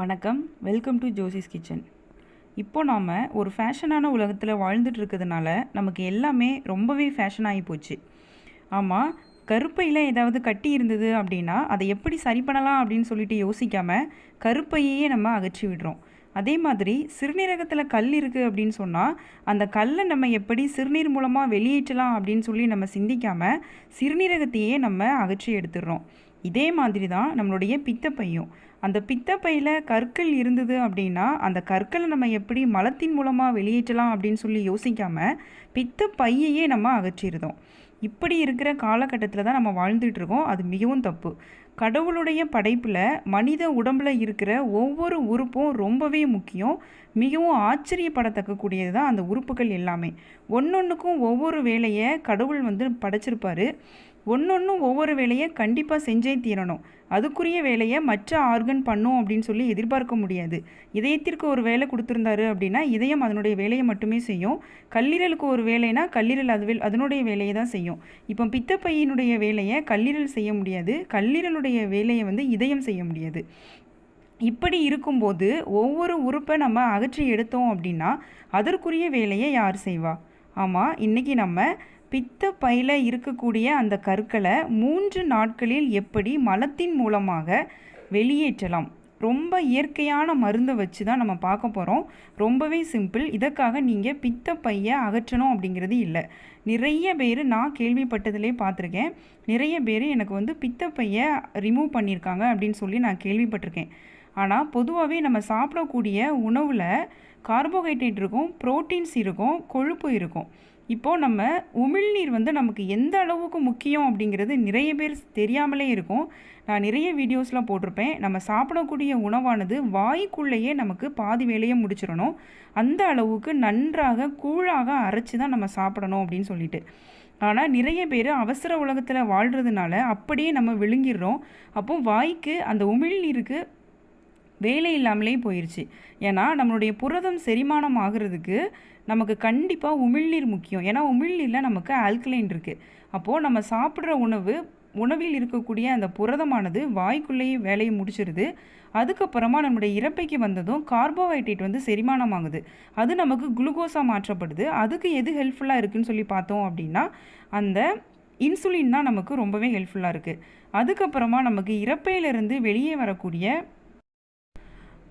வணக்கம். Welcome to Josie's kitchen இப்போ நாம் ஒரு ஃபேஷனான உலகத்தில் வாழ்ந்துட்டு இருக்கிறதுனால நமக்கு எல்லாமே ரொம்பவே ஃபேஷன் ஆகி போச்சு. ஆமாம் கருப்பையில் ஏதாவது கட்டி இருந்தது அப்படின்னா அதை எப்படி சரி பண்ணலாம் அப்படின்னு சொல்லிட்டு யோசிக்காமல் கருப்பையே நம்ம அகற்றி விடுறோம். அதே மாதிரி சிறுநீரகத்தில் கல் இருக்குது அப்படின்னு சொன்னால் அந்த கல்லை நம்ம எப்படி சிறுநீர் மூலமாக வெளியேற்றலாம் அப்படின்னு சொல்லி நம்ம சிந்திக்காமல் சிறுநீரகத்தையே நம்ம அகற்றி எடுத்துடுறோம். இதே மாதிரி தான் நம்மளுடைய பித்தப்பையும். அந்த பித்தப்பையில் கற்கள் இருந்தது அப்படின்னா அந்த கற்களை நம்ம எப்படி மலத்தின் மூலமாக வெளியேற்றலாம் அப்படின்னு சொல்லி யோசிக்காமல் பித்தப்பையையே நம்ம அகற்றிடுதோம் இப்படி இருக்கிற காலகட்டத்தில் தான் நம்ம வாழ்ந்துட்டுருக்கோம் அது மிகவும் தப்பு. கடவுளுடைய படைப்பில் மனித உடம்பில் இருக்கிற ஒவ்வொரு உறுப்பும் ரொம்பவே முக்கியம். மிகவும் ஆச்சரியப்படத்தக்கக்கூடியது தான் அந்த உறுப்புகள் எல்லாமே. ஒன்று ஒன்றுக்கும் ஒவ்வொரு வேலையை கடவுள் வந்து படைச்சிருப்பாரு. ஒன்றொன்றும் ஒவ்வொரு வேலையை கண்டிப்பாக செஞ்சே தீரணும். அதுக்குரிய வேலையை மற்ற ஆர்கன் பண்ணும் அப்படின்னு சொல்லி எதிர்பார்க்க முடியாது. இதயத்திற்கு ஒரு வேலை கொடுத்துருந்தாரு அப்படின்னா இதயம் அதனுடைய வேலையை மட்டுமே செய்யும். கல்லீரலுக்கு ஒரு வேலைனா கல்லீரல் அது அதனுடைய வேலையை தான் செய்யும். இப்போ பித்தப்பையினுடைய வேலையை கல்லீரல் செய்ய முடியாது. கல்லீரலுடைய வேலையை வந்து இதயம் செய்ய முடியாது. இப்படி இருக்கும்போது ஒவ்வொரு உறுப்பை நம்ம அகற்றி எடுத்தோம் அப்படின்னா அதற்குரிய வேலையை யார் செய்வா? ஆமாம் இன்றைக்கி நம்ம பித்த பையில் இருக்கக்கூடிய அந்த கற்களை மூன்று நாட்களில் எப்படி மலத்தின் மூலமாக வெளியேற்றலாம்? ரொம்ப இயற்கையான மருந்தை வச்சு தான் நம்ம பார்க்க போகிறோம் ரொம்பவே சிம்பிள். இதற்காக நீங்கள் பித்த பையை அகற்றணும் அப்படிங்கிறது இல்லை. நிறைய பேர் நான் கேள்விப்பட்டதிலே பார்த்துருக்கேன். நிறைய பேர் எனக்கு வந்து பித்த பையை ரிமூவ் பண்ணியிருக்காங்க அப்படின்னு சொல்லி நான் கேள்விப்பட்டிருக்கேன். ஆனால் பொதுவாகவே நம்ம சாப்பிடக்கூடிய உணவில் கார்போஹைட்ரேட் இருக்கும் ப்ரோட்டீன்ஸ் இருக்கும் கொழுப்பு இருக்கும். இப்போது நம்ம உமிழ்நீர் வந்து நமக்கு எந்த அளவுக்கு முக்கியம் அப்படிங்கிறது நிறைய பேர் தெரியாமலே இருக்கும். நான் நிறைய வீடியோஸ்லாம் போட்டிருப்பேன். நம்ம சாப்பிடக்கூடிய உணவானது வாய்க்குள்ளேயே நமக்கு பாதி வேலையை முடிச்சிடணும். அந்த அளவுக்கு நன்றாக கூழாக அரைச்சி தான் நம்ம சாப்பிடணும் அப்படின்னு சொல்லிட்டு. ஆனால் நிறைய பேர் அவசர உலகத்தில் வாழ்கிறதுனால அப்படியே நம்ம விழுங்கிடுறோம். அப்போ வாய்க்கு அந்த உமிழ்நீருக்கு வேலை இல்லாமலே போயிடுச்சு ஏன்னா நம்மளுடைய புரதம் செரிமானம் ஆகிறதுக்கு நமக்கு கண்டிப்பாக உமிழ்நீர் முக்கியம். ஏன்னா உமிழ்நீரில் நமக்கு ஆல்கலைன் இருக்குது அப்போது நம்ம சாப்பிட்ற உணவு உணவில் இருக்கக்கூடிய அந்த புரதமானது வாய்க்குள்ளேயே வேலையை முடிச்சிருது. அதுக்கப்புறமா நம்முடைய இறப்பைக்கு வந்ததும் கார்போஹைட்ரேட் வந்து செரிமானம் ஆகுது அது நமக்கு குளுக்கோஸாக மாற்றப்படுது. அதுக்கு எது ஹெல்ப்ஃபுல்லாக இருக்குதுன்னு சொல்லி பார்த்தோம் அப்படின்னா அந்த இன்சுலின் தான் நமக்கு ரொம்பவே ஹெல்ப்ஃபுல்லாக இருக்குது அதுக்கப்புறமா நமக்கு இறப்பையிலிருந்து வெளியே வரக்கூடிய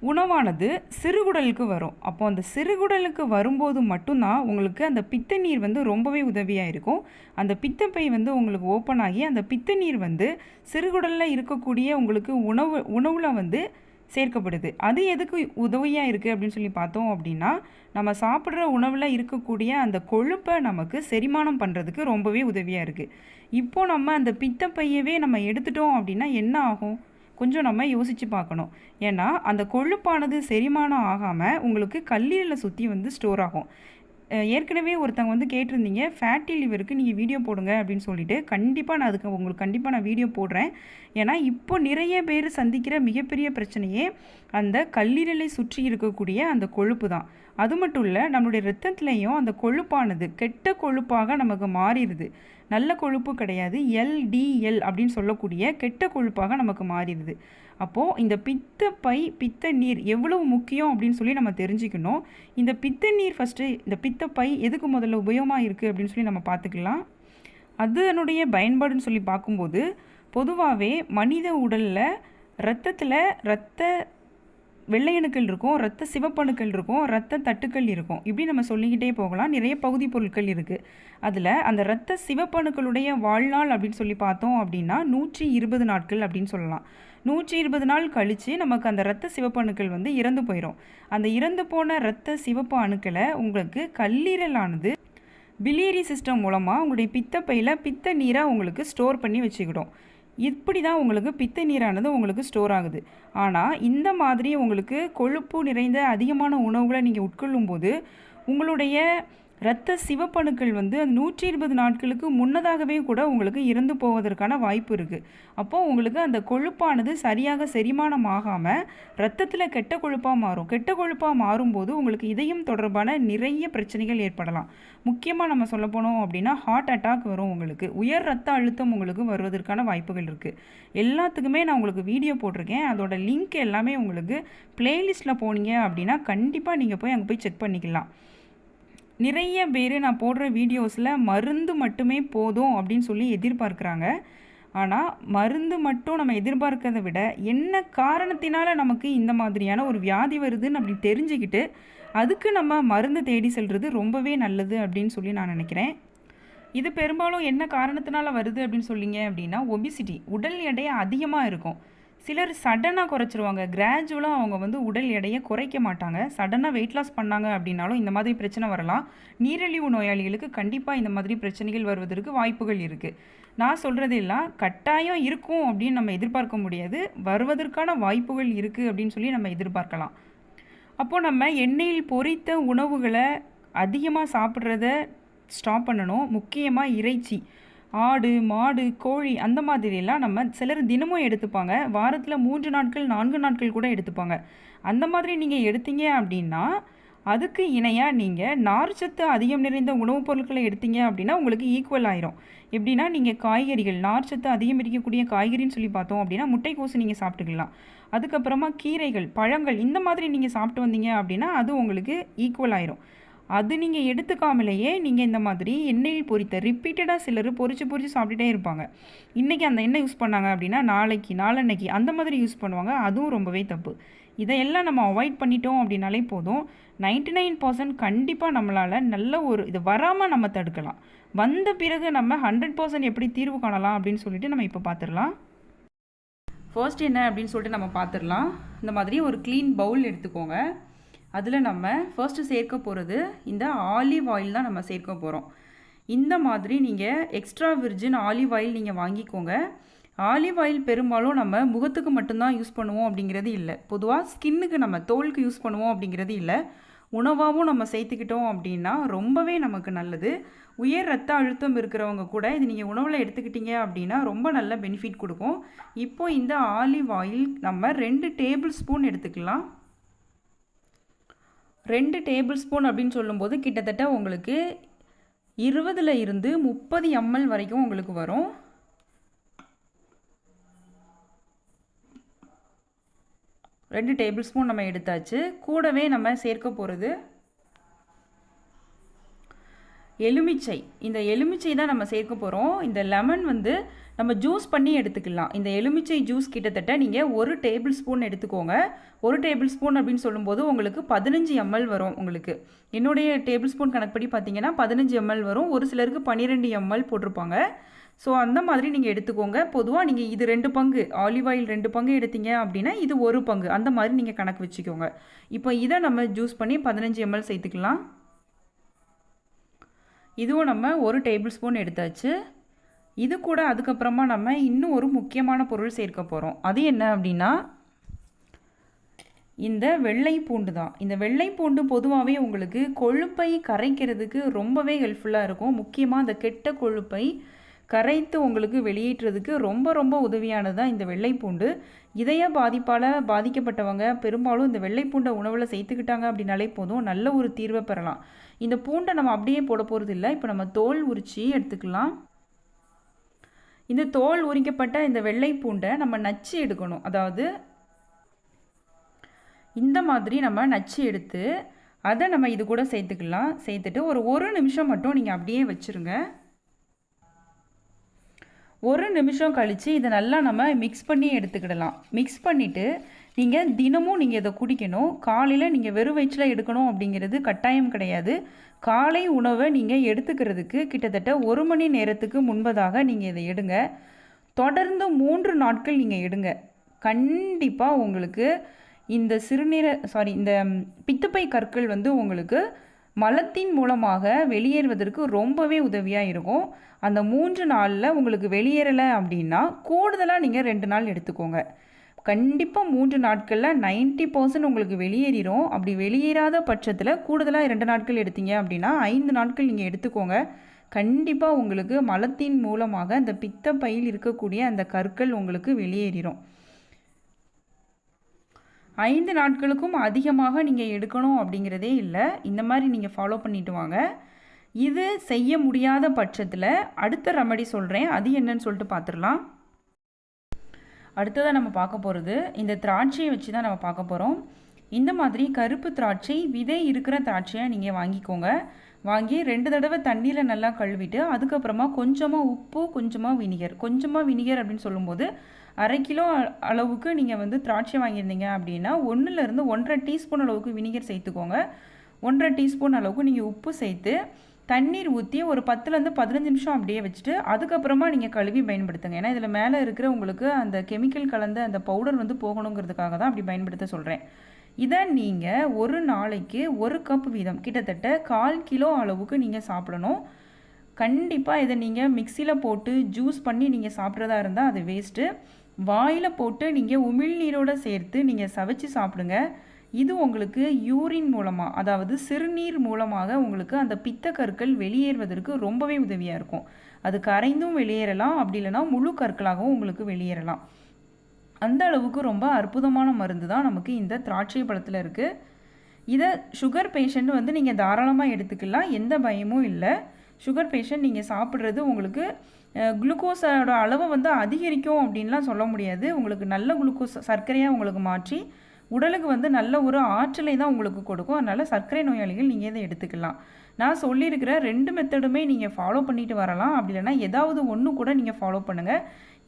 உணவானது சிறுகுடலுக்கு வரும். அப்போ அந்த சிறுகுடலுக்கு வரும்போது மட்டும்தான் உங்களுக்கு அந்த பித்த நீர் வந்து ரொம்பவே உதவியாக இருக்கும். அந்த பித்தப்பை வந்து உங்களுக்கு ஓப்பன் ஆகி அந்த பித்த நீர் வந்து சிறுகுடலில் இருக்கக்கூடிய உங்களுக்கு உணவு உணவில் வந்து சேர்க்கப்படுது. அது எதுக்கு உதவியாக இருக்குது அப்படின்னு சொல்லி பார்த்தோம் அப்படின்னா நம்ம சாப்பிட்ற உணவில் இருக்கக்கூடிய அந்த கொழுப்பை நமக்கு செரிமானம் பண்ணுறதுக்கு ரொம்பவே உதவியாக இருக்குது இப்போது நம்ம அந்த பித்தப்பையவே நம்ம எடுத்துட்டோம் அப்படின்னா என்ன ஆகும்? கொஞ்சம் நம்ம யோசித்து பார்க்கணும். ஏன்னா அந்த கொழுப்பானது செரிமானம் ஆகாமல் உங்களுக்கு கல்லீரலை சுற்றி வந்து ஸ்டோர் ஆகும். ஏற்கனவே ஒருத்தவங்க வந்து கேட்டிருந்தீங்க ஃபேட்டி லிவருக்கு நீங்கள் வீடியோ போடுங்க அப்படின்னு சொல்லிட்டு. கண்டிப்பாக நான் அதுக்கு உங்களுக்கு கண்டிப்பாக நான் வீடியோ போடுறேன். ஏன்னா இப்போ நிறைய பேர் சந்திக்கிற மிகப்பெரிய பிரச்சனையே அந்த கல்லீரலை சுற்றி இருக்கக்கூடிய அந்த கொழுப்பு தான். அது மட்டும் இல்லை நம்மளுடைய ரத்தத்துலேயும் அந்த கொழுப்பானது கெட்ட கொழுப்பாக நமக்கு மாறிடுது. நல்ல கொழுப்பு கிடையாது எல்டிஎல் அப்படின்னு சொல்லக்கூடிய கெட்ட கொழுப்பாக நமக்கு மாறிடுது. அப்போது இந்த பித்த பை பித்த நீர் எவ்வளவு முக்கியம் அப்படின்னு சொல்லி நம்ம தெரிஞ்சுக்கணும். இந்த பித்த நீர் ஃபஸ்ட்டு இந்த பித்த பை எதுக்கு முதல்ல உபயோகமாக இருக்குது அப்படின்னு சொல்லி நம்ம பார்த்துக்கலாம். அதனுடைய பயன்பாடுன்னு சொல்லி பார்க்கும்போது பொதுவாகவே மனித உடலில் ரத்தத்தில் ரத்த வெள்ளையணுக்கள் இருக்கும் ரத்த சிவப்பணுக்கள் இருக்கும் ரத்த தட்டுக்கள் இருக்கும். இப்படி நம்ம சொல்லிக்கிட்டே போகலாம். நிறைய பகுதி பொருட்கள் இருக்குது அதில் அந்த ரத்த சிவப்பணுக்களுடைய வாழ்நாள் அப்படின்னு சொல்லி பார்த்தோம் அப்படின்னா நூற்றி இருபது நாட்கள் அப்படின்னு சொல்லலாம். நூற்றி இருபது நாள் கழித்து நமக்கு அந்த ரத்த சிவப்பணுக்கள் வந்து இறந்து போயிடும் அந்த இறந்து போன ரத்த சிவப்பு அணுக்களை உங்களுக்கு கல்லீரலானது பிலியரி சிஸ்டம் மூலமாக உங்களுடைய பித்தப்பையில் பித்த நீரை உங்களுக்கு ஸ்டோர் பண்ணி வச்சுக்கிடும். இப்படி தான் உங்களுக்கு பித்த நீரானது உங்களுக்கு ஸ்டோர் ஆகுது. ஆனால் இந்த மாதிரி உங்களுக்கு கொழுப்பு நிறைந்த அதிகமான உணவுகளை நீங்கள் உட்கொள்ளும் போது உங்களுடைய இரத்த சிவப்பணுக்கள் வந்து நூற்றி இருபது நாட்களுக்கு முன்னதாகவே கூட உங்களுக்கு இறந்து போவதற்கான வாய்ப்பு இருக்குது அப்போது உங்களுக்கு அந்த கொழுப்பானது சரியாக செரிமானம் ஆகாமல் ரத்தத்தில் கெட்ட கொழுப்பாக மாறும். கெட்ட கொழுப்பாக மாறும்போது உங்களுக்கு இதயம் தொடர்பான நிறைய பிரச்சனைகள் ஏற்படலாம். முக்கியமாக நம்ம சொல்ல போனோம் அப்படின்னா ஹார்ட் அட்டாக் வரும் உங்களுக்கு. உயர் ரத்த அழுத்தம் உங்களுக்கு வருவதற்கான வாய்ப்புகள் இருக்குது எல்லாத்துக்குமே நான் உங்களுக்கு வீடியோ போட்டிருக்கேன். அதோட லிங்க் எல்லாமே உங்களுக்கு பிளேலிஸ்ட்டில் போனீங்க அப்படின்னா கண்டிப்பாக நீங்கள் போய் அங்கே போய் செக் பண்ணிக்கலாம். நிறைய பேர் நான் போடுற வீடியோஸில் மருந்து மட்டுமே போதும் அப்படின்னு சொல்லி எதிர்பார்க்குறாங்க. ஆனால் மருந்து மட்டும் நம்ம எதிர்பார்க்கறதை விட என்ன காரணத்தினால நமக்கு இந்த மாதிரியான ஒரு வியாதி வருதுன்னு அப்படி தெரிஞ்சுக்கிட்டு அதுக்கு நம்ம மருந்து தேடி செல்வது ரொம்பவே நல்லது அப்படின்னு சொல்லி நான் நினைக்கிறேன். இது பெரும்பாலும் என்ன காரணத்தினால வருது அப்படின்னு சொல்லிங்க அப்படின்னா ஒபிசிட்டி உடல் எடை அதிகமாக இருக்கும். சிலர் சடனாக குறைச்சிருவாங்க. கிராஜுவலாக அவங்க வந்து உடல் எடையை குறைக்க மாட்டாங்க. சடனாக வெயிட் லாஸ் பண்ணாங்க அப்படின்னாலும் இந்த மாதிரி பிரச்சனை வரலாம். நீரிழிவு நோயாளிகளுக்கு கண்டிப்பாக இந்த மாதிரி பிரச்சனைகள் வருவதற்கு வாய்ப்புகள் இருக்குது நான் சொல்கிறது எல்லாம் கட்டாயம் இருக்கும் அப்படின்னு நம்ம எதிர்பார்க்க முடியாது. வருவதற்கான வாய்ப்புகள் இருக்குது அப்படின்னு சொல்லி நம்ம எதிர்பார்க்கலாம். அப்போது நம்ம எண்ணெயில் பொரித்த உணவுகளை அதிகமாக சாப்பிட்றத ஸ்டாப் பண்ணணும். முக்கியமாக இறைச்சி. ஆடு மாடு கோழி அந்த மாதிரிலாம் நம்ம சிலர் தினமும் எடுத்துப்பாங்க. வாரத்தில் மூன்று நாட்கள் நான்கு நாட்கள் கூட எடுத்துப்பாங்க. அந்த மாதிரி நீங்கள் எடுத்தீங்க அப்படின்னா அதுக்கு இணையாக நீங்கள் நார்ச்சத்து அதிகம் நிறைந்த உணவுப் பொருட்களை எடுத்தீங்க அப்படின்னா உங்களுக்கு ஈக்குவல் ஆயிரும். எப்படின்னா நீங்கள் காய்கறிகள் நார்ச்சத்து அதிகம் இருக்கக்கூடிய காய்கறின்னு சொல்லி பார்த்தோம் அப்படின்னா முட்டைக்கோசு நீங்கள் சாப்பிட்டுக்கலாம். அதுக்கப்புறமா கீரைகள் பழங்கள் இந்த மாதிரி நீங்கள் சாப்பிட்டு வந்தீங்க அப்படின்னா அது உங்களுக்கு ஈக்குவல் ஆயிரும். அது நீங்கள் எடுத்துக்காமலேயே நீங்கள் இந்த மாதிரி எண்ணெயில் பொரித்த ரிப்பீட்டடாக சிலர் பொறிச்சு பொறிச்சு சாப்பிட்டுட்டே இருப்பாங்க. இன்றைக்கி அந்த எண்ணெய் யூஸ் பண்ணாங்க அப்படின்னா நாளைக்கு நாளன்னைக்கு அந்த மாதிரி யூஸ் பண்ணுவாங்க. அதுவும் ரொம்பவே தப்பு. இதையெல்லாம் நம்ம அவாய்ட் பண்ணிட்டோம் அப்படின்னாலே போதும். நைன்டி நைன் பர்சன்ட் கண்டிப்பாக நம்மளால் நல்ல ஒரு இது வராமல் நம்ம தடுக்கலாம். வந்த பிறகு நம்ம ஹண்ட்ரட் பர்சன்ட் எப்படி தீர்வு காணலாம் அப்படின்னு சொல்லிட்டு நம்ம இப்போ பார்த்துடலாம் ஃபர்ஸ்ட் என்ன அப்படின்னு சொல்லிட்டு நம்ம பார்த்துடலாம் இந்த மாதிரி ஒரு க்ளீன் பவுல் எடுத்துக்கோங்க. அதில் நம்ம ஃபர்ஸ்ட்டு சேர்க்க போகிறது இந்த ஆலிவ் ஆயில் தான் நம்ம சேர்க்க போகிறோம் இந்த மாதிரி நீங்கள் எக்ஸ்ட்ரா விர்ஜின் ஆலிவ் ஆயில் நீங்கள் வாங்கிக்கோங்க. ஆலிவ் ஆயில் பெரும்பாலும் நம்ம முகத்துக்கு மட்டும்தான் யூஸ் பண்ணுவோம் அப்படிங்கிறது இல்லை. பொதுவாக ஸ்கின்னுக்கு நம்ம தோலுக்கு யூஸ் பண்ணுவோம் அப்படிங்கிறது இல்லை. உணவாகவும் நம்ம சேர்த்துக்கிட்டோம் அப்படின்னா ரொம்பவே நமக்கு நல்லது. உயர் ரத்த அழுத்தம் இருக்கிறவங்க கூட இது நீங்கள் உணவில் எடுத்துக்கிட்டீங்க அப்படின்னா ரொம்ப நல்ல பெனிஃபிட் கொடுக்கும். இப்போ இந்த ஆலிவ் ஆயில் நம்ம ரெண்டு டேபிள் ஸ்பூன் எடுத்துக்கலாம். ரெண்டு டேபிள் ஸ்பூன் அப்படின்னு சொல்லும்போது கிட்டத்தட்ட உங்களுக்கு இருபதுல இருந்து முப்பது எம்எல் வரைக்கும் உங்களுக்கு வரும். ரெண்டு டேபிள் ஸ்பூன் நம்ம எடுத்தாச்சு. கூடவே நம்ம சேர்க்க போகிறது எலுமிச்சை. இந்த எலுமிச்சை தான் நம்ம சேர்க்க போகிறோம் இந்த லெமன் வந்து நம்ம ஜூஸ் பண்ணி எடுத்துக்கலாம். இந்த எலுமிச்சை ஜூஸ் கிட்டத்தட்ட நீங்கள் ஒரு டேபிள் ஸ்பூன் எடுத்துக்கோங்க. ஒரு டேபிள் ஸ்பூன் அப்படின்னு சொல்லும்போது உங்களுக்கு பதினஞ்சு எம்எல் வரும் உங்களுக்கு. என்னுடைய டேபிள் ஸ்பூன் கணக்குப்படி பார்த்தீங்கன்னா பதினஞ்சு எம்எல் வரும். ஒரு சிலருக்கு பன்னிரெண்டு எம்எல் போட்டிருப்பாங்க. ஸோ அந்த மாதிரி நீங்கள் எடுத்துக்கோங்க. பொதுவாக நீங்கள் இது ரெண்டு பங்கு ஆலிவ் ஆயில் ரெண்டு பங்கு எடுத்தீங்க அப்படின்னா இது ஒரு பங்கு. அந்த மாதிரி நீங்கள் கணக்கு வச்சுக்கோங்க. இப்போ இதை நம்ம ஜூஸ் பண்ணி பதினஞ்சு எம்எல் சேர்த்துக்கலாம். இதுவும் நம்ம ஒரு டேபிள் ஸ்பூன் எடுத்தாச்சு. இது கூட அதுக்கப்புறமா நம்ம இன்னும் ஒரு முக்கியமான பொருள் சேர்க்க போகிறோம் அது என்ன அப்படின்னா இந்த வெள்ளை பூண்டு தான். இந்த வெள்ளை பூண்டு பொதுவாகவே உங்களுக்கு கொழுப்பை கரைக்கிறதுக்கு ரொம்பவே ஹெல்ப்ஃபுல்லாக இருக்கும். முக்கியமாக அந்த கெட்ட கொழுப்பை கரைத்து உங்களுக்கு வெளியேற்றுறதுக்கு ரொம்ப ரொம்ப உதவியானதாக இந்த வெள்ளைப்பூண்டு. இதய பாதிப்பால் பாதிக்கப்பட்டவங்க பெரும்பாலும் இந்த வெள்ளைப்பூண்டை உணவில் சேர்த்துக்கிட்டாங்க அப்படின்னாலே போதும். நல்ல ஒரு தீர்வை பெறலாம். இந்த பூண்டை நம்ம அப்படியே போட போகிறது இல்லை இப்போ நம்ம தோல் உரித்து எடுத்துக்கலாம். இந்த தோல் உரிக்கப்பட்ட இந்த வெள்ளை பூண்டை நம்ம நச்சு எடுக்கணும். அதாவது இந்த மாதிரி நம்ம நச்சு எடுத்து அதை நம்ம இது கூட சேர்த்துக்கலாம். சேர்த்துட்டு ஒரு ஒரு நிமிஷம் மட்டும் நீங்கள் அப்படியே வச்சுருங்க. ஒரு நிமிஷம் கழித்து இதை நல்லா நம்ம மிக்ஸ் பண்ணி எடுத்துக்கிடலாம். மிக்ஸ் பண்ணிவிட்டு நீங்கள் தினமும் நீங்கள் இதை குடிக்கணும். காலையில் நீங்கள் வெறும் வயிற்றில் எடுக்கணும் அப்படிங்கிறது கட்டாயம் கிடையாது. காலை உணவை நீங்கள் எடுத்துக்கிறதுக்கு கிட்டத்தட்ட ஒரு மணி நேரத்துக்கு முன்பதாக நீங்கள் இதை எடுங்க. தொடர்ந்து மூன்று நாட்கள் நீங்கள் எடுங்க. கண்டிப்பாக உங்களுக்கு இந்த சிறுநீர சாரி இந்த பித்தப்பை கற்கள் வந்து உங்களுக்கு மலத்தின் மூலமாக வெளியேறுவதற்கு ரொம்பவே உதவியாக இருக்கும். அந்த மூன்று நாளில் உங்களுக்கு வெளியேறலை அப்படின்னா கூடுதலாக நீங்கள் ரெண்டு நாள் எடுத்துக்கோங்க. கண்டிப்பாக மூன்று நாட்களில் 90% பர்சன்ட் உங்களுக்கு வெளியேறிடும் அப்படி வெளியேறாத பட்சத்தில் கூடுதலாக இரண்டு நாட்கள் எடுத்தீங்க அப்படின்னா ஐந்து நாட்கள் நீங்கள் எடுத்துக்கோங்க. கண்டிப்பாக உங்களுக்கு மலத்தின் மூலமாக அந்த பித்தப்பையில் இருக்கக்கூடிய அந்த கற்கள் உங்களுக்கு வெளியேறிடும் ஐந்து நாட்களுக்கும் அதிகமாக நீங்கள் எடுக்கணும் அப்படிங்கிறதே இல்லை. இந்த மாதிரி நீங்கள் ஃபாலோ பண்ணிட்டு வாங்க. இது செய்ய முடியாத பட்சத்தில் அடுத்த ரெமடி சொல்கிறேன் அது என்னன்னு சொல்லிட்டு பார்த்துடலாம் அடுத்ததாக நம்ம பார்க்க போகிறது இந்த திராட்சையை வச்சு தான் நம்ம பார்க்க போகிறோம் இந்த மாதிரி கருப்பு திராட்சை விதை இருக்கிற திராட்சையை நீங்கள் வாங்கிக்கோங்க. வாங்கி ரெண்டு தடவை தண்ணியில் நல்லா கழுவிட்டு அதுக்கப்புறமா கொஞ்சமாக உப்பு கொஞ்சமாக வினிகர். கொஞ்சமாக வினிகர் அப்படின்னு சொல்லும்போது அரை கிலோ அ- அளவுக்கு நீங்கள் வந்து திராட்சை வாங்கியிருந்தீங்க அப்படின்னா ஒன்றுலேருந்து ஒன்றரை டீஸ்பூன் அளவுக்கு வினிகர் சேர்த்துக்கோங்க. ஒன்றரை டீஸ்பூன் அளவுக்கு நீங்கள் உப்பு சேர்த்து தண்ணீர் ஊற்றி ஒரு பத்துலேருந்து பதினஞ்சு நிமிஷம் அப்படியே வச்சுட்டு அதுக்கப்புறமா நீங்கள் கழுவி பயன்படுத்துங்க. ஏன்னா இதில் மேலே இருக்கிற உங்களுக்கு அந்த கெமிக்கல் கலந்த அந்த பவுடர் வந்து போகணுங்கிறதுக்காக தான் அப்படி பயன்படுத்த சொல்கிறேன் இதை நீங்கள் ஒரு நாளைக்கு ஒரு கப் வீதம் கிட்டத்தட்ட கால் கிலோ அளவுக்கு நீங்கள் சாப்பிடணும். கண்டிப்பாக இதை நீங்கள் மிக்சியில் போட்டு ஜூஸ் பண்ணி நீங்கள் சாப்பிட்றதா இருந்தால் அது வேஸ்ட்டு. வாயில் போட்டு நீங்கள் உமிழ்நீரோட சேர்த்து நீங்கள் சவைச்சு சாப்பிடுங்க. இது உங்களுக்கு யூரின் மூலமாக அதாவது சிறுநீர் மூலமாக உங்களுக்கு அந்த பித்த கற்கள் வெளியேறுவதற்கு ரொம்பவே உதவியாக இருக்கும். அது கரைந்தும் வெளியேறலாம் அப்படி இல்லைன்னா முழு கற்களாகவும் உங்களுக்கு வெளியேறலாம். அந்த அளவுக்கு ரொம்ப அற்புதமான மருந்து தான் நமக்கு இந்த திராட்சை பழத்தில் இருக்குது இதை சுகர் பேஷண்ட் வந்து நீங்கள் தாராளமாக எடுத்துக்கலாம் எந்த பயமும் இல்லை. சுகர் பேஷண்ட் நீங்கள் சாப்பிட்றது உங்களுக்கு குளுக்கோஸோட அளவை வந்து அதிகரிக்கும் அப்படின்லாம் சொல்ல முடியாது. உங்களுக்கு நல்ல குளுக்கோஸ் சர்க்கரையாக உங்களுக்கு மாற்றி உடலுக்கு வந்து நல்ல ஒரு ஆற்றலை தான் உங்களுக்கு கொடுக்கும். அதனால் சர்க்கரை நோயாளிகள் நீங்கள் இதை எடுத்துக்கலாம். நான் சொல்லியிருக்கிற ரெண்டு மெத்தடுமே நீங்கள் ஃபாலோ பண்ணிட்டு வரலாம். அப்படி இல்லைன்னா ஏதாவது ஒன்று கூட நீங்கள் ஃபாலோ பண்ணுங்கள்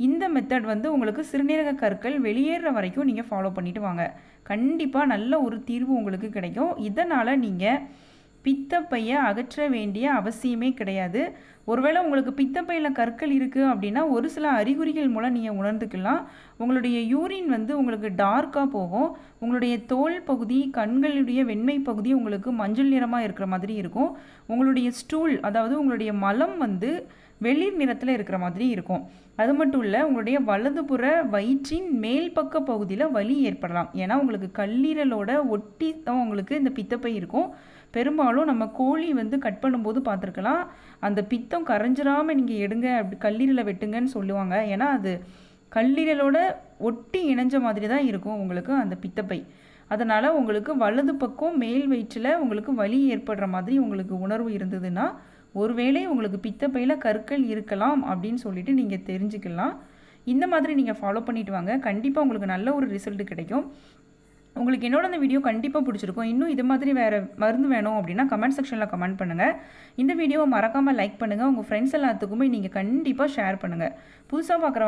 இந்த மெத்தட் வந்து உங்களுக்கு சிறுநீரக கற்கள் வெளியேற வரைக்கும் நீங்கள் ஃபாலோ பண்ணிவிட்டு வாங்க. கண்டிப்பாக நல்ல ஒரு தீர்வு உங்களுக்கு கிடைக்கும். இதனால் நீங்கள் பித்தப்பையை அகற்ற வேண்டிய அவசியமே கிடையாது. ஒருவேளை உங்களுக்கு பித்தப்பையில் கற்கள் இருக்குது அப்படின்னா ஒரு சில அறிகுறிகள் மூலம் நீங்கள் உணர்ந்துக்கலாம். உங்களுடைய யூரின் வந்து உங்களுக்கு டார்க்காக போகும். உங்களுடைய தோல் பகுதி கண்களுடைய வெண்மை பகுதி உங்களுக்கு மஞ்சள் நிறமாக இருக்கிற மாதிரி இருக்கும். உங்களுடைய ஸ்டூல் அதாவது உங்களுடைய மலம் வந்து வெளிர் நிறத்தில் இருக்கிற மாதிரி இருக்கும். அது மட்டும் இல்லை உங்களுடைய வலதுபுற வயிற்றின் மேல் பக்க பகுதியில் வலி ஏற்படலாம். ஏன்னா உங்களுக்கு கல்லீரலோட ஒட்டி தான் உங்களுக்கு இந்த பித்தப்பை இருக்கும். பெரும்பாலும் நம்ம கோழி வந்து கட் பண்ணும்போது பார்த்துருக்கலாம் அந்த பித்தம் கரைஞ்சிராமல் நீங்கள் எடுங்க அப்படி கல்லீரலை வெட்டுங்கன்னு சொல்லுவாங்க. ஏன்னா அது கல்லீரலோட ஒட்டி இணைஞ்ச மாதிரி தான் இருக்கும் உங்களுக்கு அந்த பித்தப்பை. அதனால் உங்களுக்கு வலது பக்கம் மேல் வயிற்றில் உங்களுக்கு வலி ஏற்படுற மாதிரி உங்களுக்கு உணர்வு இருந்ததுன்னா ஒருவேளை உங்களுக்கு பித்தப்பையில் கற்கள் இருக்கலாம் அப்படின்னு சொல்லிட்டு நீங்கள் தெரிஞ்சுக்கலாம். இந்த மாதிரி நீங்கள் ஃபாலோ பண்ணிட்டு வாங்க. கண்டிப்பாக உங்களுக்கு நல்ல ஒரு ரிசல்ட் கிடைக்கும். உங்களுக்கு என்னோட இந்த வீடியோ கண்டிப்பாக பிடிச்சிருக்கும். இன்னும் இது மாதிரி வேறு மருந்து வேணும் அப்படின்னா கமெண்ட் செக்ஷனில் கமெண்ட் பண்ணுங்கள் இந்த வீடியோவை மறக்காமல் லைக் பண்ணுங்கள் உங்கள் ஃப்ரெண்ட்ஸ் எல்லாத்துக்குமே நீங்கள் கண்டிப்பாக ஷேர் பண்ணுங்கள் புதுசாக பார்க்குறவங்க